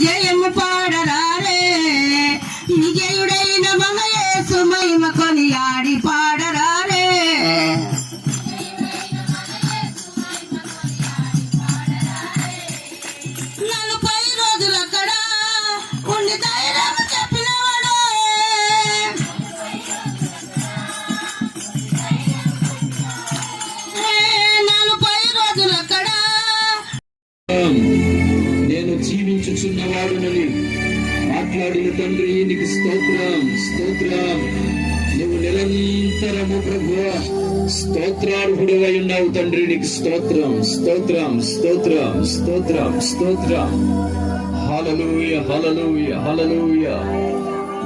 விஜயம் பாடறாரே. விஜயுடைய నిరంతరము ప్రభు స్తోత్రార్హుడవై ఉన్నావు తండ్రి నీకు స్తోత్రం స్తోత్రం స్తోత్రం స్తోత్రం స్తోత్రం. హలలుయ హలలుయ హలలుయ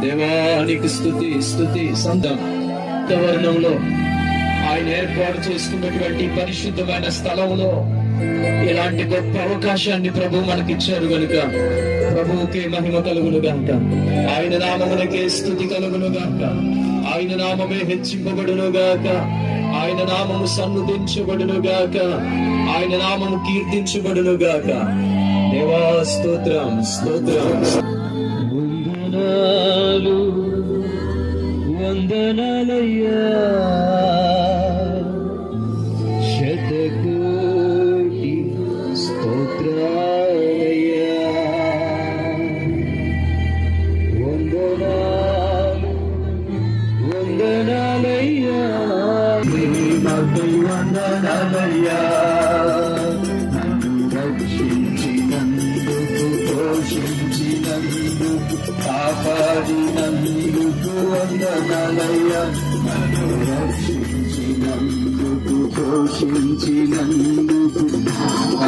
దేవానికి స్థుతి స్థుతి సంతం. వర్ణంలో ఆయన ఏర్పాటు చేసుకున్నటువంటి పరిశుద్ధమైన స్థలంలో ఇలాంటి గొప్ప అవకాశాన్ని ప్రభు మనకిచ్చారు కనుక ప్రభువుకే మహిమ కలుగును గాక ఆయన నామమునకే స్థుతి కలుగును గాక ఆయన నామమే హెచ్చింపబడును గాక ఆయన నామము సన్నుదించబడును గాక ఆయన నామము కీర్తించబడును గాక దేవా స్తోత్రం స్తోత్రం. వందనాలు వందనాలయ్యా. వందనాలయ్యా. వందనాలయ్యా. రక్షించినందుకు పోషించినందుకు కాపాడినందుకు వందనాలయ్యా. నన్ను రక్షించినందుకు పోషించినందుకు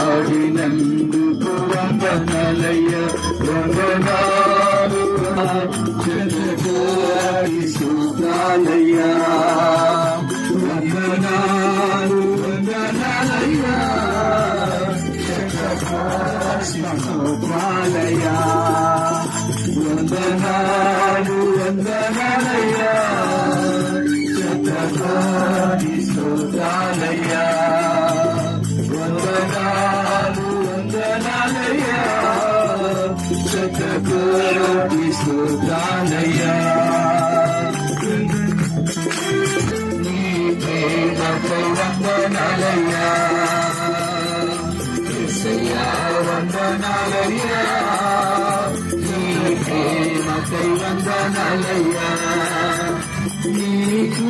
ఆడినందుకు వందనాలయ్యా. వందనాలు Sunday.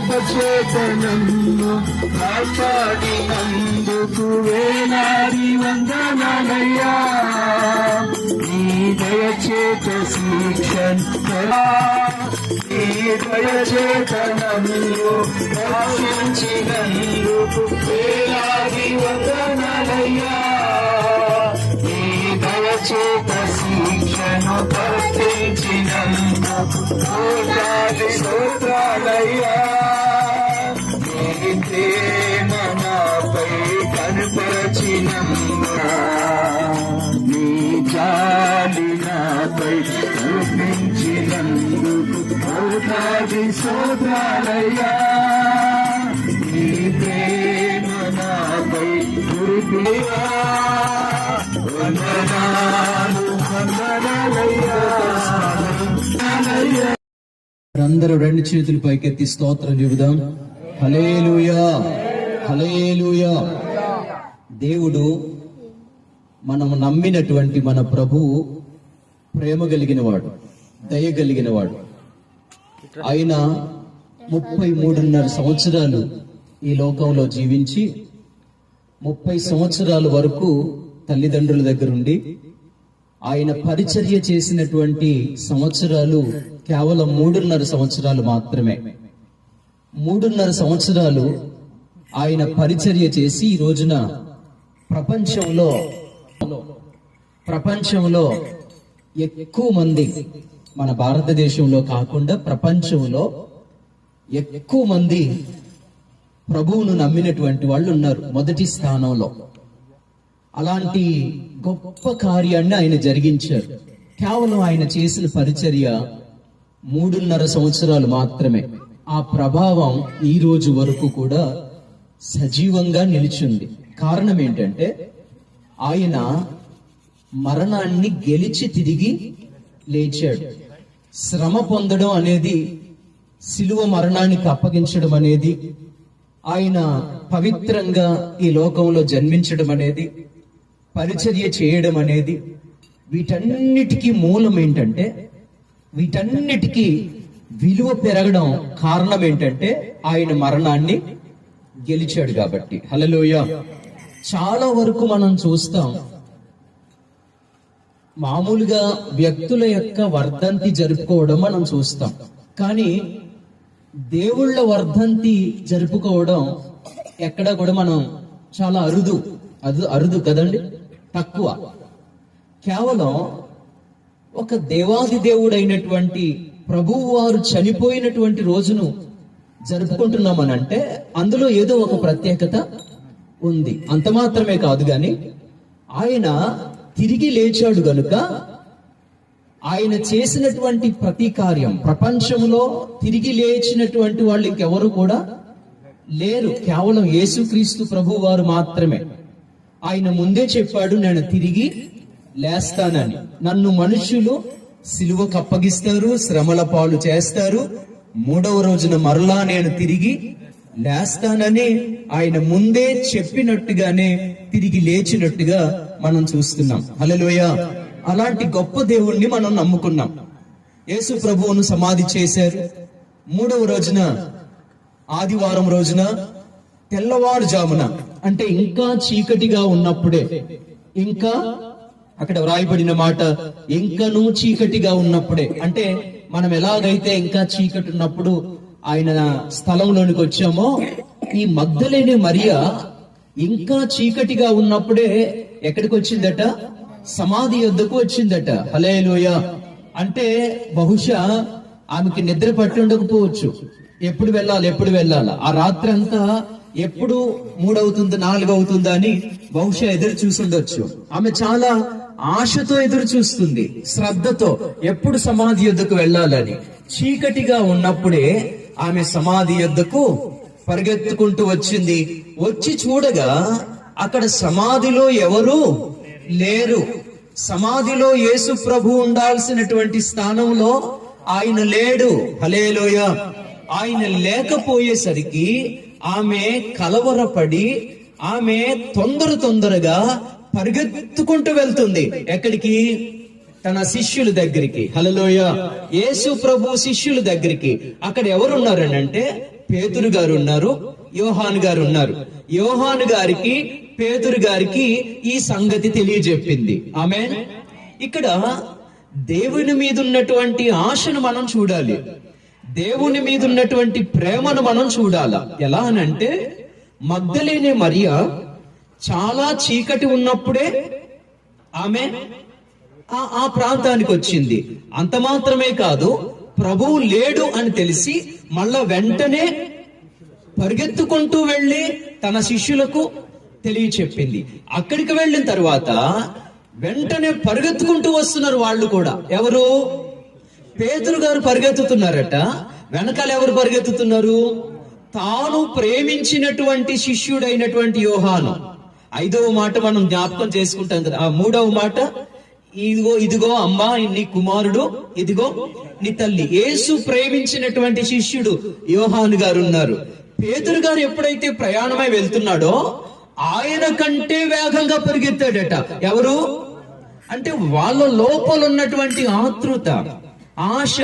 కృపచేతనన్ను కాపాడినందుకు వేలాది వందనాలయ్యా. నీ దయచేత శిక్షణ నీ దయచేతనన్ను రక్షించినందుకు వేలాది వందనాలయ్యా. నీ దయచేత శిక్షను తప్పించినందుకు కోటాది స్తోత్రాలయ్యా. కోటాది స్తోత్రాలయ్యా నీ ప్రేమ నాపై కురిపియా. అందరూ రెండు చేతులు పైకెత్తి స్తోత్రం చెబుదాం. హలేలుయా హలేలుయా దేవుడు మనం నమ్మినటువంటి మన ప్రభువు ప్రేమ కలిగిన వాడు దయ కలిగిన వాడు ఆయన ముప్పై మూడున్నర సంవత్సరాలు ఈ లోకంలో జీవించి ముప్పై సంవత్సరాల వరకు తల్లిదండ్రుల దగ్గరుండి ఆయన పరిచర్య చేసినటువంటి సంవత్సరాలు కేవలం మూడున్నర సంవత్సరాలు మాత్రమే. మూడున్నర సంవత్సరాలు ఆయన పరిచర్య చేసి ఈ రోజున ప్రపంచంలో ప్రపంచంలో ఎక్కువ మంది మన భారతదేశంలో కాకుండా ప్రపంచంలో ఎక్కువ మంది ప్రభువును నమ్మినటువంటి వాళ్ళు ఉన్నారు మొదటి స్థానంలో. అలాంటి గొప్ప కార్యాన్ని ఆయన జరిగించారు. కేవలం ఆయన చేసిన పరిచర్య మూడున్నర సంవత్సరాలు మాత్రమే. ఆ ప్రభావం ఈ రోజు వరకు కూడా సజీవంగా నిలిచింది. కారణం ఏంటంటే ఆయన మరణాన్ని గెలిచి తిరిగి లేచాడు. శ్రమ పొందడం అనేది సిలువ మరణానికి అప్పగించడం అనేది ఆయన పవిత్రంగా ఈ లోకంలో జన్మించడం అనేది పరిచర్య చేయడం అనేది వీటన్నిటికీ మూలం ఏంటంటే వీటన్నిటికీ విలువ పెరగడం కారణం ఏంటంటే ఆయన మరణాన్ని గెలిచాడు కాబట్టి. హలలోయ చాలా వరకు మనం చూస్తాం మామూలుగా వ్యక్తుల యొక్క వర్ధంతి జరుపుకోవడం మనం చూస్తాం. కానీ దేవుళ్ళ వర్ధంతి జరుపుకోవడం ఎక్కడ కూడా మనం చాలా అరుదు. అది అరుదు కదండి? తక్కువ. కేవలం ఒక దేవాది దేవుడైనటువంటి ప్రభువు వారు చనిపోయినటువంటి రోజును జరుపుకుంటున్నామనంటే అందులో ఏదో ఒక ప్రత్యేకత ఉంది. అంత మాత్రమే కాదు కానీ ఆయన తిరిగి లేచాడు గనుక ఆయన చేసినటువంటి ప్రతి కార్యం ప్రపంచంలో తిరిగి లేచినటువంటి వాళ్ళు ఇంకెవరు కూడా లేరు. కేవలం యేసుక్రీస్తు ప్రభు వారు మాత్రమే. ఆయన ముందే చెప్పాడు నేను తిరిగి లేస్తానని. నన్ను మనుషులు సిలువకు అప్పగిస్తారు శ్రమల పాలు చేస్తారు. మూడవ రోజున మరలా నేను తిరిగి లేస్తానని ఆయన ముందే చెప్పినట్టుగానే తిరిగి లేచినట్టుగా మనం చూస్తున్నాం. హలలోయ అలాంటి గొప్ప దేవుణ్ణి మనం నమ్ముకున్నాం. యేసు ప్రభువును సమాధి చేశారు. మూడవ రోజున ఆదివారం రోజున తెల్లవారుజామున అంటే ఇంకా చీకటిగా ఉన్నప్పుడే ఇంకా అక్కడ వ్రాయబడిన మాట ఇంకనూ చీకటిగా ఉన్నప్పుడే అంటే మనం ఎలాగైతే ఇంకా చీకటి ఉన్నప్పుడు ఆయన స్థలంలోనికి వచ్చామో ఈ మగ్ధలేని మరియ ఇంకా చీకటిగా ఉన్నప్పుడే ఎక్కడికి వచ్చిందట సమాధి యొద్దకు వచ్చిందట. హలేలోయ అంటే బహుశా ఆమెకి నిద్ర పట్టి ఉండకపోవచ్చు. ఎప్పుడు వెళ్ళాలి ఎప్పుడు వెళ్ళాలి? ఆ రాత్రి అంతా ఎప్పుడు మూడవుతుంది నాలుగు అవుతుందా అని బహుశా ఎదురు చూసుండొచ్చు. ఆమె చాలా ఆశతో ఎదురు చూస్తుంది శ్రద్ధతో ఎప్పుడు సమాధి యొద్దకు వెళ్ళాలని. చీకటిగా ఉన్నప్పుడే ఆమె సమాధి యొద్దకు పరిగెత్తుకుంటూ వచ్చింది. వచ్చి చూడగా అక్కడ సమాధిలో ఎవరు లేరు. సమాధిలో యేసు ప్రభు ఉండాల్సినటువంటి స్థానంలో ఆయన లేడు. హలేలోయ ఆయన లేకపోయేసరికి ఆమె కలవరపడి ఆమె తొందర తొందరగా పరిగెత్తుకుంటూ వెళ్తుంది. ఎక్కడికి? తన శిష్యుల దగ్గరికి. హలలోయ యేసు ప్రభు శిష్యుల దగ్గరికి. అక్కడ ఎవరున్నారని అంటే పేతురు గారు ఉన్నారు యోహాన్ గారు ఉన్నారు యోహాన్ గారికి పేతురు గారికి ఈ సంగతి తెలియజెప్పింది. ఆమె ఇక్కడ దేవుని మీద ఉన్నటువంటి ఆశను మనం చూడాలి. దేవుని మీద ఉన్నటువంటి ప్రేమను మనం చూడాల? ఎలా అనంటే మగ్ధలేనే మరియ చాలా చీకటి ఉన్నప్పుడే ఆమె ఆ ఆ ప్రాంతానికి వచ్చింది. అంత మాత్రమే కాదు ప్రభువు లేడు అని తెలిసి మళ్ళా వెంటనే పరిగెత్తుకుంటూ వెళ్ళి తన శిష్యులకు తెలియచెప్పింది. అక్కడికి వెళ్ళిన తర్వాత వెంటనే పరిగెత్తుకుంటూ వస్తున్నారు వాళ్ళు కూడా. ఎవరు? పేతురు గారు పరిగెత్తుతున్నారట. వెనకాల ఎవరు పరిగెత్తుతున్నారు? తాను ప్రేమించినటువంటి శిష్యుడైనటువంటి యోహాను. ఐదవ మాట మనం జ్ఞాపకం చేసుకుంటాం కదా. ఆ మూడవ మాట ఇదిగో ఇదిగో అమ్మా నీ కుమారుడు ఇదిగో నీ తల్లి. యేసు ప్రేమించినటువంటి శిష్యుడు యోహాను గారు ఉన్నారు. పేతురు గారు ఎప్పుడైతే ప్రయాణమై వెళ్తున్నాడో ఆయన కంటే వేగంగా పరిగెత్తాడట. ఎవరు? అంటే వాళ్ళ లోపల ఉన్నటువంటి ఆతృత ఆశ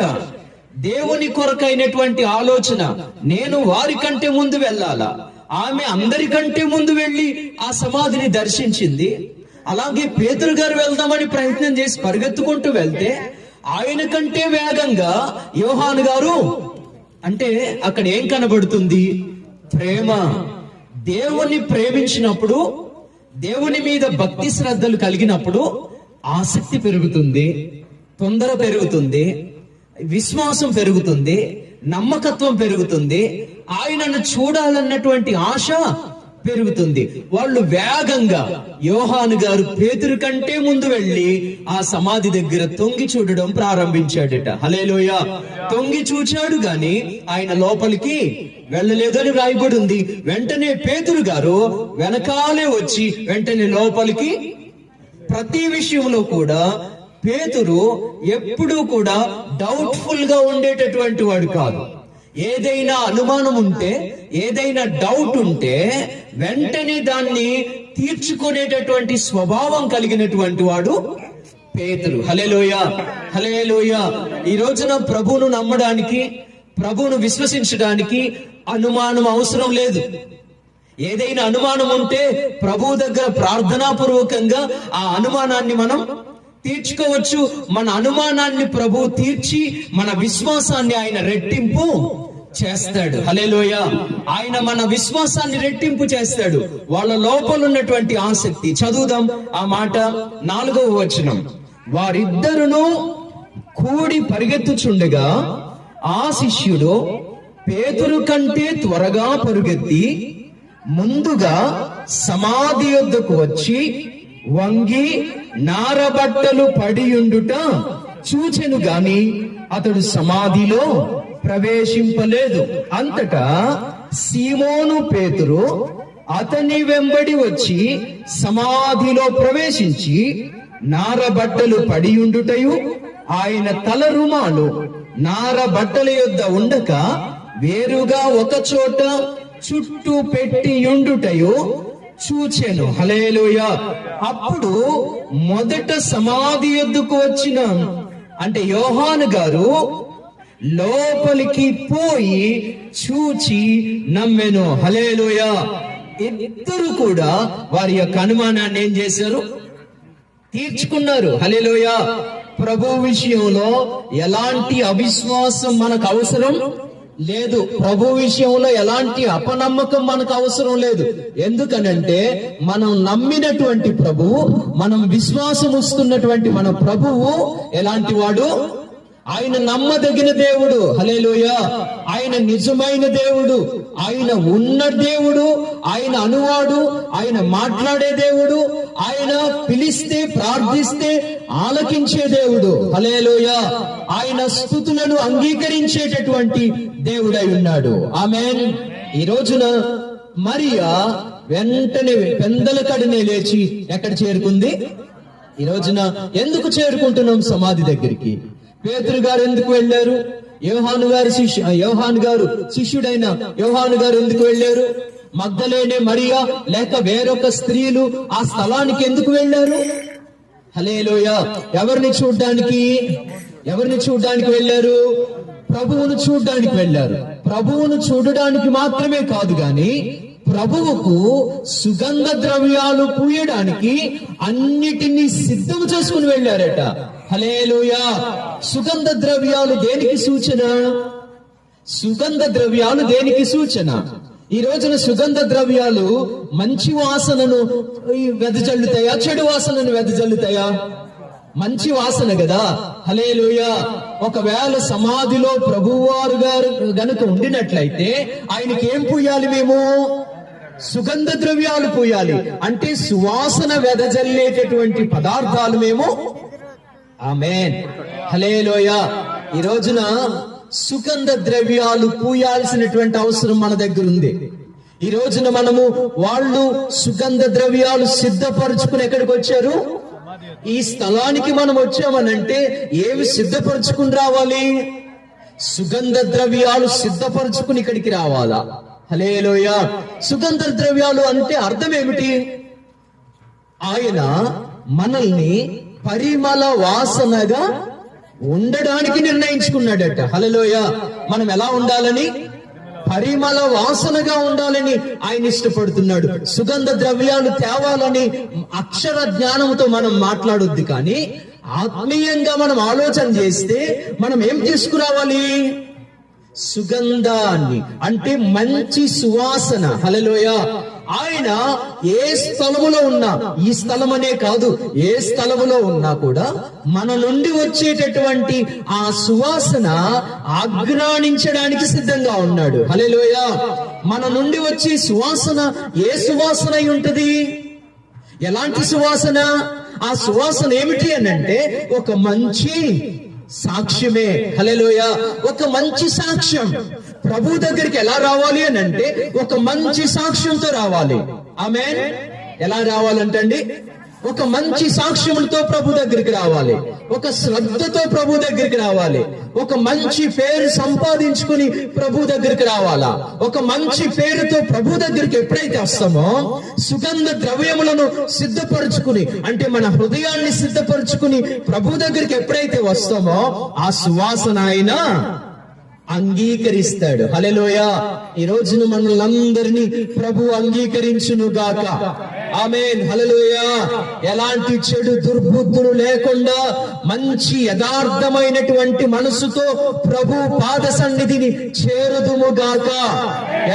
దేవుని కొరకైనటువంటి ఆలోచన. నేను వారి కంటే ముందు వెళ్ళాలా? ఆమె అందరికంటే ముందు వెళ్ళి ఆ సమాధిని దర్శించింది. అలాగే పేతురు గారు వెళ్దామని ప్రయత్నం చేసి పరిగెత్తుకుంటూ వెళ్తే ఆయన కంటే వేగంగా యోహాను గారు అంటే అక్కడ ఏం కనబడుతుంది? ప్రేమ. దేవుని ప్రేమించినప్పుడు దేవుని మీద భక్తి శ్రద్ధలు కలిగినప్పుడు ఆసక్తి పెరుగుతుంది తొందర పెరుగుతుంది విశ్వాసం పెరుగుతుంది నమ్మకత్వం పెరుగుతుంది. ఆయనను చూడాలన్నటువంటి ఆశ పెరుగుతుంది. వాళ్ళు వేగంగా యోహాను గారు పేతురు కంటే ముందు వెళ్ళి ఆ సమాధి దగ్గర తొంగి చూడడం ప్రారంభించాడట. హలేలోయ తొంగి చూచాడు గాని ఆయన లోపలికి వెళ్ళలేదని రాయబడి ఉంది వెంటనే పేతురు గారు వెనకాలే వచ్చి వెంటనే లోపలికి ప్రతి విషయంలో కూడా పేతురు ఎప్పుడూ కూడా డౌట్ఫుల్గా ఉండేటటువంటి వాడు కాదు. ఏదైనా అనుమానం ఉంటే ఏదైనా డౌట్ ఉంటే వెంటనే దాన్ని తీర్చుకునేటటువంటి స్వభావం కలిగినటువంటి వాడు పేతురు. హలేలోయ హలేలోయ ఈ రోజున ప్రభువును నమ్మడానికి ప్రభువును విశ్వసించడానికి అనుమానం అవసరం లేదు. ఏదైనా అనుమానం ఉంటే ప్రభువు దగ్గర ప్రార్థనాపూర్వకంగా ఆ అనుమానాన్ని మనం తీర్చుకోవచ్చు. మన అనుమానాన్ని ప్రభువు తీర్చి మన విశ్వాసాన్ని ఆయన రెట్టింపు చేస్తాడు. హలేలోయ ఆయన మన విశ్వాసాన్ని రెట్టింపు చేస్తాడు. వాళ్ళ లోపల ఉన్నటువంటి ఆసక్తి. చదువుదాం ఆ మాట నాలుగవ వచనం. వారిద్దరును కూడి పరిగెత్తుచుండగా ఆ శిష్యుడు పేతురు కంటే త్వరగా పరుగెత్తి ముందుగా సమాధి యొద్దకు వచ్చి వంగి నారబట్టలు పడియుండుట చూచెను గాని అతడు సమాధిలో ప్రవేశింపలేదు. అంతటా సీమోను పేతురు అతని వెంబడి వచ్చి సమాధిలో ప్రవేశించి నారబట్టలు పడియుండుటయు ఆయన తల రుమాలు నారబట్టల యొద్ద ఉండక వేరుగా ఒక చోట చుట్టూ పెట్టి చూచాను. హలేలుయ అప్పుడు మొదట సమాధి ఎద్దుకు వచ్చిన అంటే యోహాను గారు లోపలికి పోయి చూచి నమ్మెను. హలేలుయ ఇద్దరు కూడా వారి యొక్క అనుమానాన్ని ఏం చేశారు? తీర్చుకున్నారు. హలేలోయ ప్రభు విషయంలో ఎలాంటి అవిశ్వాసం మనకు అవసరం? లేదు ప్రభు విషయంలో ఎలాంటి అపనమ్మకం మనకు అవసరం లేదు. ఎందుకనంటే మనం నమ్మినటువంటి ప్రభువు మనం విశ్వాసం వస్తున్నటువంటి మన ప్రభువు ఎలాంటి వాడు? ఆయన నమ్మదగిన దేవుడు. హలేలుయ ఆయన నిజమైన దేవుడు. ఆయన ఉన్న దేవుడు. ఆయన అనువాడు. ఆయన మాట్లాడే దేవుడు. ఆయన పిలిస్తే ప్రార్థిస్తే ఆలకించే దేవుడు. హలేలుయ ఆయన స్థుతులను అంగీకరించేటటువంటి దేవుడై ఉన్నాడు. ఆమె ఈ రోజున మరియా వెంటనే పెందల కడనే లేచి ఎక్కడ చేరుకుంది? ఈ రోజున ఎందుకు చేరుకుంటున్నాం సమాధి దగ్గరికి? పేతురు గారు ఎందుకు వెళ్ళారు? యోహాను గారు శిష్యు యోహాను గారు శిష్యుడైన యోహాను గారు ఎందుకు వెళ్ళారు? మగ్ధలేనే మరియా లేక వేరొక స్త్రీలు ఆ స్థలానికి ఎందుకు వెళ్ళారు? హలేలోయ ఎవరిని చూడ్డానికి? ఎవరిని చూడ్డానికి వెళ్ళారు? ప్రభువును చూడ్డానికి వెళ్ళారు. ప్రభువును చూడడానికి మాత్రమే కాదు గాని ప్రభువుకు సుగంధ ద్రవ్యాలు పూయడానికి అన్నిటినీ సిద్ధం చేసుకుని వెళ్ళారట. హలేలుయా సుగంధ ద్రవ్యాలు దేనికి సూచన? సుగంధ ద్రవ్యాలు దేనికి సూచన? ఈ రోజున సుగంధ ద్రవ్యాలు మంచి వాసనను వెదజల్లుతాయా చెడు వాసనను వెదజల్లుతాయా మంచి వాసన కదా. హలేలుయ ఒకవేళ సమాధిలో ప్రభువారు గారు గనుక ఉండినట్లయితే ఆయనకి ఏం పూయాలి మేము? సుగంధ ద్రవ్యాలు పూయాలి. అంటే సువాసన వెదజల్లేటటువంటి పదార్థాలు మేము ఆమెన్. హలేలోయ ఈ రోజున సుగంధ ద్రవ్యాలు పూయాల్సినటువంటి అవసరం మన దగ్గర ఉంది. ఈ రోజున మనము వాళ్ళు సుగంధ ద్రవ్యాలు సిద్ధపరచుకుని ఎక్కడికి వచ్చారు? ఈ స్థలానికి మనం వచ్చామనంటే ఏవి సిద్ధపరచుకుని రావాలి? సుగంధ ద్రవ్యాలు సిద్ధపరచుకుని ఇక్కడికి రావాలా? హలేలోయ సుగంధ ద్రవ్యాలు అంటే అర్థం ఏమిటి? ఆయన మనల్ని పరిమళ వాసనగా ఉండడానికి నిర్ణయించుకున్నాడట. హలలోయ మనం ఎలా ఉండాలని? పరిమళ వాసనగా ఉండాలని ఆయన ఇష్టపడుతున్నాడు. సుగంధ ద్రవ్యాలు తేవాలని అక్షర జ్ఞానంతో మనం మాట్లాడొద్దు కానీ ఆత్మీయంగా మనం ఆలోచన చేస్తే మనం ఏం తీసుకురావాలి? సుగంధాన్ని. అంటే మంచి సువాసన. హలలోయ ఆయన ఏ స్థలములో ఉన్నా ఈ స్థలం అనే కాదు ఏ స్థలములో ఉన్నా కూడా మన నుండి వచ్చేటటువంటి ఆ సువాసన ఆగ్రాణించడానికి సిద్ధంగా ఉన్నాడు. హలేలోయ మన నుండి వచ్చే సువాసన ఏ సువాసన అయి ఉంటది? ఎలాంటి సువాసన? ఆ సువాసన ఏమిటి అని అంటే ఒక మంచి సాక్ష్యమే. హలెలోయ ఒక మంచి సాక్ష్యం. ప్రభు దగ్గరికి ఎలా రావాలి అని అంటే ఒక మంచి సాక్ష్యంతో రావాలి. ఆమె ఎలా రావాలంటండి ఒక మంచి సాక్ష్యములతో ప్రభు దగ్గరికి రావాలి. ఒక శ్రద్ధతో ప్రభు దగ్గరికి రావాలి. ఒక మంచి పేరు సంపాదించుకుని ప్రభు దగ్గరికి రావాలా? ఒక మంచి పేరుతో ప్రభు దగ్గరికి ఎప్పుడైతే వస్తామో సుగంధ ద్రవ్యములను సిద్ధపరచుకుని అంటే మన హృదయాన్ని సిద్ధపరచుకుని ప్రభు దగ్గరికి ఎప్పుడైతే వస్తామో ఆ సువాసన ఆయన అంగీకరిస్తాడు. హలెలోయ ఈ రోజును మనల్ని ప్రభు అంగీకరించును గాక ఆమెన్ ఎలాంటి చెడు దుర్బుద్ధులు లేకుండా మంచి యథార్థమైనటువంటి మనసుతో ప్రభు పాద సన్నిధిని చేరుదుము గాక.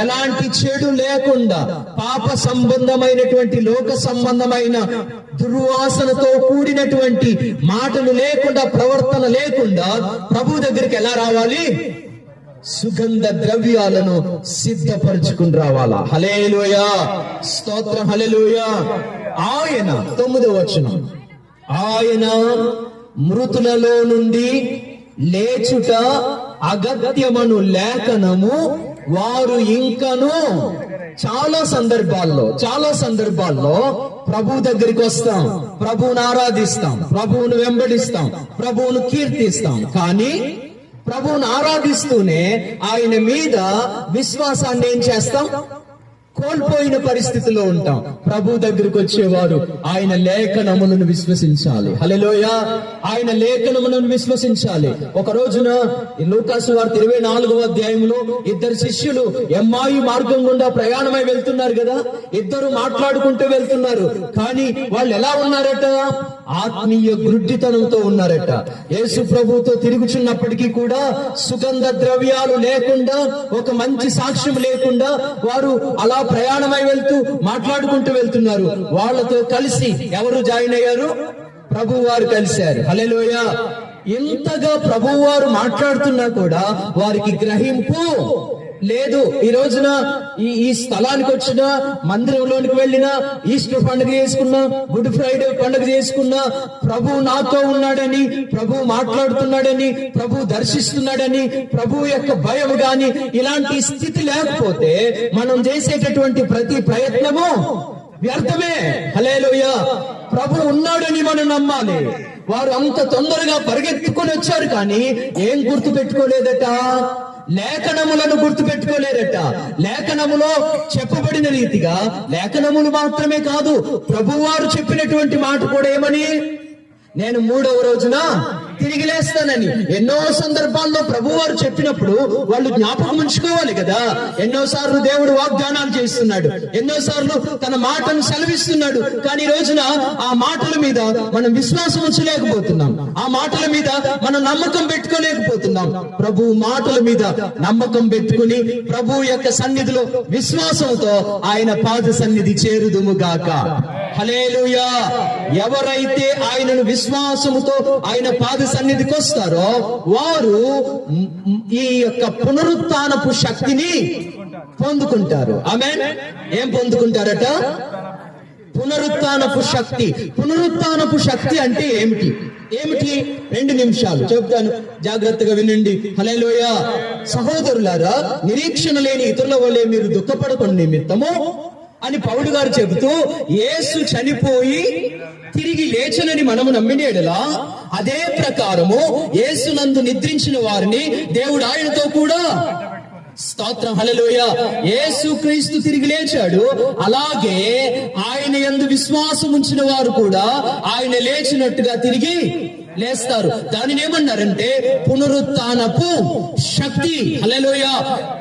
ఎలాంటి చెడు లేకుండా పాప సంబంధమైనటువంటి లోక సంబంధమైన దుర్వాసనతో కూడినటువంటి మాటలు లేకుండా ప్రవర్తన లేకుండా ప్రభు దగ్గరికి ఎలా రావాలి? సుగంధ ద్రవ్యాలను సిద్ధపరచుకుని రావాలా? హలేలుయ స్తోత్రం హలేలుయ ఆయన తొమ్మిదో వచనం. ఆయన మృతులలో నుండి లేచుట అగత్యమను లేఖనము వారు ఇంకను చాలా సందర్భాల్లో చాలా సందర్భాల్లో ప్రభు దగ్గరికి వస్తాం. ప్రభువును ఆరాధిస్తాం ప్రభువును వెంబడిస్తాం ప్రభువును కీర్తిస్తాం. కానీ ప్రభువును ఆరాధిస్తూనే ఆయన మీద విశ్వాసాన్ని ఏం చేస్తాం? కోల్పోయిన పరిస్థితిలో ఉంటాం. ప్రభు దగ్గరికి వచ్చేవారు ఆయన లేఖనములను విశ్వసించాలి. హలోయ ఆయన లేఖనములను విశ్వసించాలి. ఒక రోజున లూకాసు వారి ఇరవై నాలుగవ అధ్యాయంలో ఇద్దరు శిష్యులు ఎమ్మాయి మార్గం గుండా ప్రయాణమై వెళ్తున్నారు కదా? ఇద్దరు మాట్లాడుకుంటూ వెళ్తున్నారు. కానీ వాళ్ళు ఎలా ఉన్నారట? ఆత్మీయ గుడ్డితనంతో ఉన్నారట. యేసు ప్రభుతో తిరుగుచున్నప్పటికీ కూడా సుగంధ ద్రవ్యాలు లేకుండా ఒక మంచి సాక్ష్యం లేకుండా వారు అలా ప్రయాణమై వెళ్తూ మాట్లాడుకుంటూ వెళ్తున్నారు. వాళ్ళతో కలిసి ఎవరు జాయిన్ అయ్యారు? ప్రభు వారు కలిశారు. హలేలోయ ఎంతగా ప్రభువారు మాట్లాడుతున్నా కూడా వారికి గ్రహింపు లేదు. ఈ రోజున ఈ ఈ స్థలానికి వచ్చిన మందిరంలోనికి వెళ్ళిన ఈస్టర్ పండుగ చేసుకున్నా గుడ్ ఫ్రైడే పండుగ చేసుకున్నా ప్రభు నాతో ఉన్నాడని ప్రభు మాట్లాడుతున్నాడని ప్రభు దర్శిస్తున్నాడని ప్రభు యొక్క భయం గాని ఇలాంటి స్థితి లేకపోతే మనం చేసేటటువంటి ప్రతి ప్రయత్నము వ్యర్థమే. హలేలోయ ప్రభు ఉన్నాడని మనం నమ్మాలి. వారు అంత తొందరగా పరిగెత్తుకొని వచ్చారు కానీ ఏం గుర్తు పెట్టుకోలేదట లేఖనములను గుర్తుపెట్టుకోలేరట. లేఖనములో చెప్పబడిన రీతిగా లేఖనములు మాత్రమే కాదు ప్రభువారు చెప్పినటువంటి మాట కూడా ఏమని? నేను మూడవ రోజున తిరిగి లేస్తానని. ఎన్నో సందర్భాల్లో ప్రభువారు చెప్పినప్పుడు వాళ్ళు జ్ఞాపకం ఉంచుకోవాలి కదా. ఎన్నో సార్లు దేవుడు వాగ్దానాలు చేస్తున్నాడు. ఎన్నో సార్లు తన మాటను సెలవిస్తున్నాడు. కానీ ఈ రోజున ఆ మాటల మీద మనం విశ్వాసం ఉంచలేకపోతున్నాం. ఆ మాటల మీద మనం నమ్మకం పెట్టుకోలేకపోతున్నాం. ప్రభు మాటల మీద నమ్మకం పెట్టుకుని ప్రభు యొక్క సన్నిధిలో విశ్వాసంతో ఆయన పాద సన్నిధి చేరుదుము గాక. హలేలుయా ఎవరైతే ఆయనను విశ్వాసముతో ఆయన పాద సన్నిధికి వస్తారో వారు ఈ యొక్క పునరుత్నపు శక్తిని పొందుకుంటారు. ఆమె ఏం పొందుకుంటారట? పునరుత్నపు శక్తి. పునరుత్నపు శక్తి అంటే ఏమిటి? ఏమిటి? రెండు నిమిషాలు చెప్తాను. జాగ్రత్తగా వినండి. హలేలోయ సహోదరులారా నిరీక్షణ లేని ఇతరుల వల్లే మీరు దుఃఖపడకుండా నిమిత్తము. అని పౌలు గారు చెబుతూ యేసు చనిపోయి తిరిగి లేచనని మనము నమ్మినేడలా అదే ప్రకారము యేసునందు నిద్రించిన వారిని దేవుడు ఆయనతో కూడా స్తోత్రం హలలోయ యేసు క్రీస్తు తిరిగి లేచాడు. అలాగే ఆయన ఎందు విశ్వాసం ఉంచిన వారు కూడా ఆయన లేచినట్టుగా తిరిగి లేస్తారు. దానిని ఏమన్నారంటే పునరుత్నపు శక్తి హల్లెలూయ.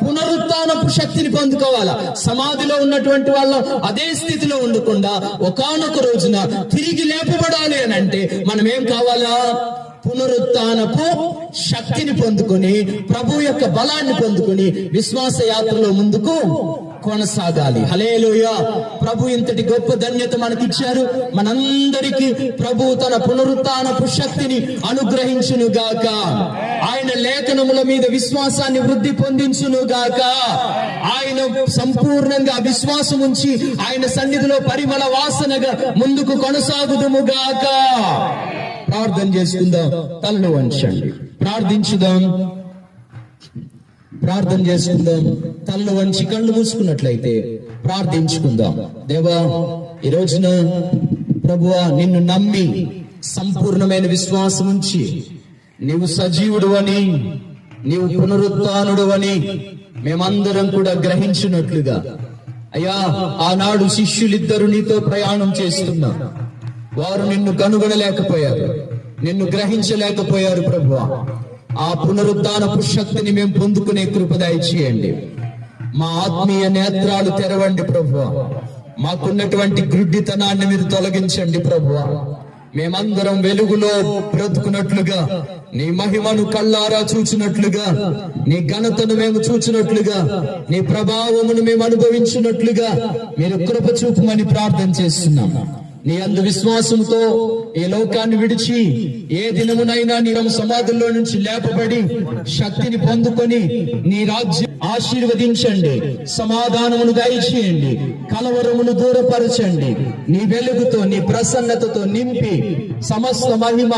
పునరుత్నపు శక్తిని పొందుకోవాలా. సమాధిలో ఉన్నటువంటి వాళ్ళ అదే స్థితిలో ఉండకుండా ఒకానొక రోజున తిరిగి లేపబడాలి అని అంటే మనం ఏం కావాలా? పునరుత్నపు శక్తిని పొందుకొని ప్రభు యొక్క బలాన్ని పొందుకొని విశ్వాస యాత్రలో ముందుకు కొనసాగాలి. హలేలుయ ప్రభు ఇంతటి గొప్ప ధన్యత మనకిచ్చారు. మనందరికీ ప్రభు తన పునరుత్నపు శక్తిని అనుగ్రహించును గాక ఆయన లేఖనముల మీద విశ్వాసాన్ని వృద్ధి పొందించును గాక ఆయన సంపూర్ణంగా విశ్వాసం ఉంచి ఆయన సన్నిధిలో పరిమళ వాసనగా ముందుకు కొనసాగుదుము గాక ప్రార్థన చేసుకుందాం. తలను వంచండి. ప్రార్థించుదాం. ప్రార్థన చేసుకుందాం. తలను వంచి కళ్ళు మూసుకున్నట్లయితే ప్రార్థించుకుందాం. దేవా ఈ రోజున ప్రభువా నిన్ను నమ్మి సంపూర్ణమైన విశ్వాసం ఉంచి నీవు సజీవుడు అని నీవు పునరుత్నుడు అని మేమందరం కూడా గ్రహించినట్లుగా. అయ్యా ఆనాడు శిష్యులిద్దరు నీతో ప్రయాణం చేస్తున్నారు. వారు నిన్ను కనుగొనలేకపోయారు. నిన్ను గ్రహించలేకపోయారు ప్రభు ఆ పునరుద్ధానపు శక్తిని మేము పొందుకునే కృప దయచేయండి మా ఆత్మీయ నేత్రాలు తెరవండి ప్రభు మాకున్నటువంటి గ్రుడ్డితనాన్ని మీరు తొలగించండి ప్రభు మేమందరం వెలుగులో బ్రతుకున్నట్లుగా నీ మహిమను కళ్ళారా చూచినట్లుగా నీ ఘనతను మేము చూచినట్లుగా నీ ప్రభావమును మేము అనుభవించినట్లుగా మీరు కృప చూపమని ప్రార్థన చేస్తున్నాము నీ అందు విశ్వాసంతో ఈ లోకాన్ని విడిచి ఏ దినమునైనా నీ సమాధుల్లో నుంచి లేపబడి శక్తిని పొందుకొని నీ రాజ్యం ఆశీర్వదించండి సమాధానమును దయచేయండి కలవరమును దూరపరచండి. నీ వెలుగుతో నీ ప్రసన్నతతో నింపి సమస్త మహిమ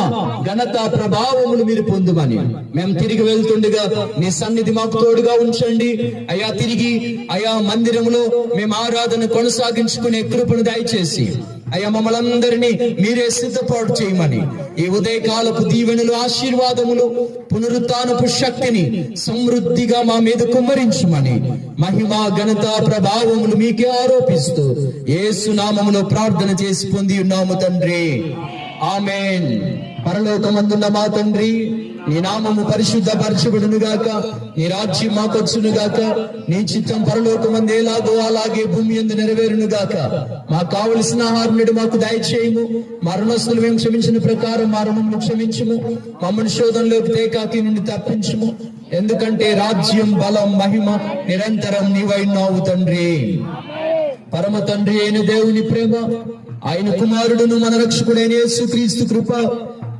ఘనత ప్రభావములు మీరు పొందుమని. మేము తిరిగి వెళ్తుండగా నీ సన్నిధి మాకు తోడుగా ఉంచండి. అయా తిరిగి అయా మందిరములో మేము ఆరాధన కొనసాగించుకునే కృపను దయచేసి. అయ్యా మమ్మల్ని అందరినీ మీరే సిద్ధపాటు చేయమని. ఈ ఉదయకాలపు దీవెనలు ఆశీర్వాదములు పునరుత్నపు శక్తిని సమృద్ధిగా మా మీద కుమ్మరించమని. మహిమ ఘనత ప్రభావములు మీకే ఆరోపిస్తూ ఏసు నామములో ప్రార్థన చేసి పొంది ఉన్నాము తండ్రి. ఆమెన్. పరలోకమందున్న మా తండ్రి నీ నామము పరిశుద్ధ పరచబడును గాక నీ రాజ్యం మాకొచ్చును గాక నీ చిత్తం పరలోకమందు ఎలాగో అలాగే భూమి ఎందు నెరవేరును గాక మాకు కావలసిన ఆహారం మాకు దయచేయము. మరణస్తులు మేము క్షమించిన ప్రకారం మరణము క్షమించము. మమ్మల్ని శోధంలోకి తేకాకి నుండి తప్పించుము. ఎందుకంటే రాజ్యం బలం మహిమ నిరంతరం నీవైనావు తండ్రి. పరమ తండ్రి అయిన దేవుని ప్రేమ. ఆయన కుమారుడును మన రక్షకుడైన యేసు క్రీస్తు కృప.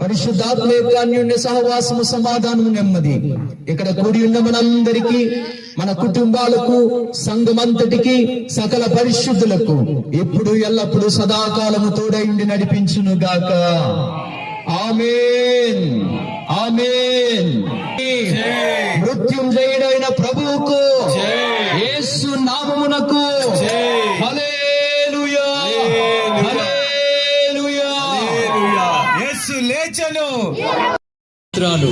పరిశుద్ధాత్మ యొక్క అన్యోన్య సహవాసము సమాధానము నెమ్మది. ఇక్కడ కూడి ఉన్న మనందరికీ మన కుటుంబాలకు సంఘమంతటికి సకల పరిశుద్ధులకు ఎప్పుడు ఎల్లప్పుడు సదాకాలము తోడైండి నడిపించును గాక ఆమేన్. ఆమేన్. మృత్యుంజయుడైన ప్రభువుకు స్తోత్రాలు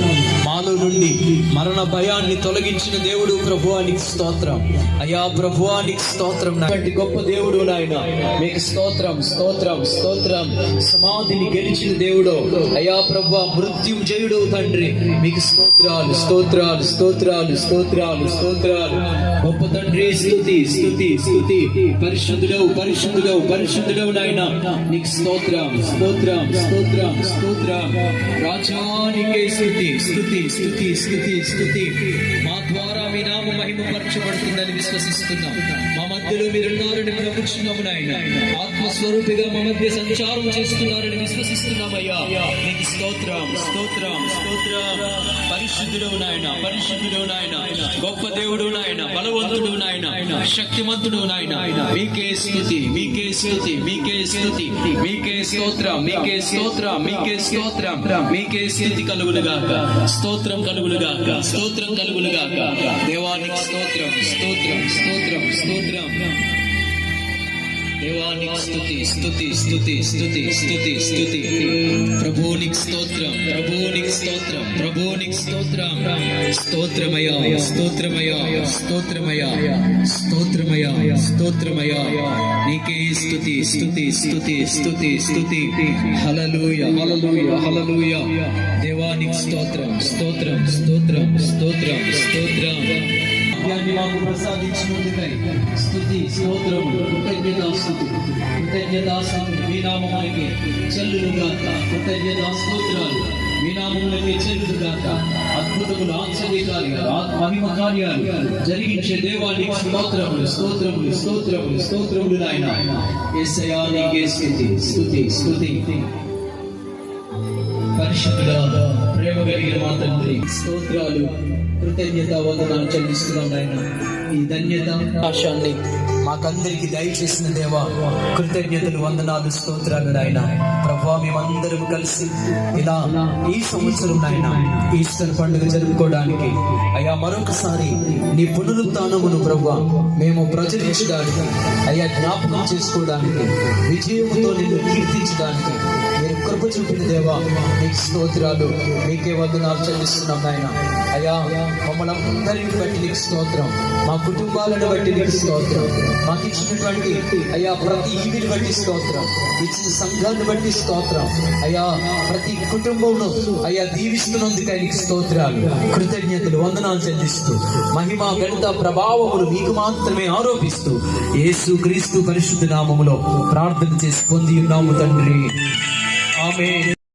మాలో నుండి మరణ భయాన్ని తొలగించిన దేవుడు ప్రభువానికి స్తోత్రం. అయా ప్రభువానికి స్తోత్రం. నాటి గొప్ప దేవుడు నాయన మీకు స్తోత్రం స్తోత్రం స్తోత్రం. సమాధిని గెలిచిన దేవుడు. అయా ప్రభు మృత్యు జయుడు తండ్రి. మీకు స్తోత్రాలు స్తోత్రాలు స్తోత్రాలు స్తోత్రాలు స్తోత్రాలు. గొప్ప తండ్రి స్థుతి స్థుతి స్థుతి. పరిశుద్ధుడవు పరిశుద్ధుడవు పరిశుద్ధుడవు నాయన. నీకు స్తోత్రం స్తోత్రం స్తోత్రం స్తోత్రం. రాజానికే స్థుతి స్థుతి స్థుతి స్థుతి స్థుతి. మా ద్వారా మీ నామ మహిమ పరచబడుతుందని విశ్వసిస్తున్నాం. మా మధ్యలో మీరున్నారని నమ్ముచున్నాము నాయన. ఆత్మస్వరూపిగా మా మధ్య సంచారం చేస్తున్నారని విశ్వసిస్తున్నామయ్యా. నీకు స్తోత్రం స్తోత్రం స్తోత్రం. పరిశుద్ధుడు నాయన పరిశుద్ధుడు నాయన. గొప్ప దేవుడు నాయన బలవంతుడు నాయన. శక్తిమంతుడు నాయన. మీకే స్థుతి మీకే స్థుతి మీకే స్థుతి. మీకే స్తోత్రం మీకే స్తోత్రం మీకే స్తోత్రం. మీకే స్థితి కలుగులుగాక స్తోత్రం. స్తోత్రం కలుగులుగా స్తోత్రం కలుగులుగా దేవానికి స్తోత్రం స్తోత్రం స్తోత్రం స్తోత్రం. దేవానికి స్థుతి స్థుతి స్థుతి స్థుతి స్థుతి స్థుతి ప్రభువునికి స్తోత్రం ప్రభువునికి స్తోత్రం ప్రభువునికి స్తోత్రం. స్తోత్రమయ స్తోత్రమయ స్తోత్రమయ స్తోత్రమయ స్తోత్రమయ నీకే స్థుతి స్థుతి స్థుతి స్థుతి స్థుతి హలలుయ హలలుయ హలలుయ దేవానికి స్తోత్రం స్తోత్రం స్తోత్రం స్తోత్రం స్తోత్రం. వాక్యాన్ని మాకు ప్రసాదించినందుకై స్తుతి స్తోత్రము కృతజ్ఞతాస్తుతి కృతజ్ఞతాస్తుతులు మీ నామమునకి చెల్లులుగాక కృతజ్ఞతా స్తోత్రాలు మీ నామమునకి చెల్లులుగాక అద్భుతములు ఆశ్చర్య కార్యాలు ఆత్మ మహిమ కార్యాలు జరిగించే దేవానికి స్తోత్రములు స్తోత్రములు స్తోత్రములు స్తోత్రములు నాయన యేసయ్యా నీకే స్తుతి స్తుతి స్తుతి పరిశుద్ధుడా ప్రేమ కలిగిన మా తండ్రి స్తోత్రాలు కృతజ్ఞత వందనాలు చెల్లిస్తున్నాం నాయన. ఈ ధన్యత ఆశాన్ని మాకందరికి దయచేసిన దేవా కృతజ్ఞతలు వందనాలు స్తోత్రాలు నాయన. ప్రభా మేమందరం కలిసి ఇలా ఈ సంవత్సరం నాయన ఈస్టర్ పండుగ జరుపుకోవడానికి. అయ్యా మరొకసారి నీ పునరుత్నమును ప్రభా మేము ప్రచురించడానికి అయ్యా జ్ఞాపకం చేసుకోవడానికి విజయముతో నిన్ను కీర్తించడానికి కృప చూపిన దేవా. నీకు స్తోత్రాలు. మీకే వందనాలు చెల్లిస్తున్నాం నాయన. అయ్యా మమ్మల్ని అందరిని బట్టి నీకు స్తోత్రం. మా కుటుంబాలను బట్టి నీకు స్తోత్రం. మాకు ఇచ్చినటువంటి అయ్యా ప్రతి ఈవిని బట్టి స్తోత్రం. ఇచ్చిన సంఘాన్ని బట్టి స్తోత్రం. అయ్యా ప్రతి కుటుంబంలో అయ్యా దీవిస్తున్నందుకు ఆయనకి స్తోత్రాలు. కృతజ్ఞతలు వందనాలు చెల్లిస్తూ మహిమ గణిత ప్రభావములు మీకు మాత్రమే ఆరోపిస్తూ యేసు క్రీస్తు పరిశుద్ధ నామములో ప్రార్థన చేసి పొంది ఉన్నాము తండ్రి. ఆమె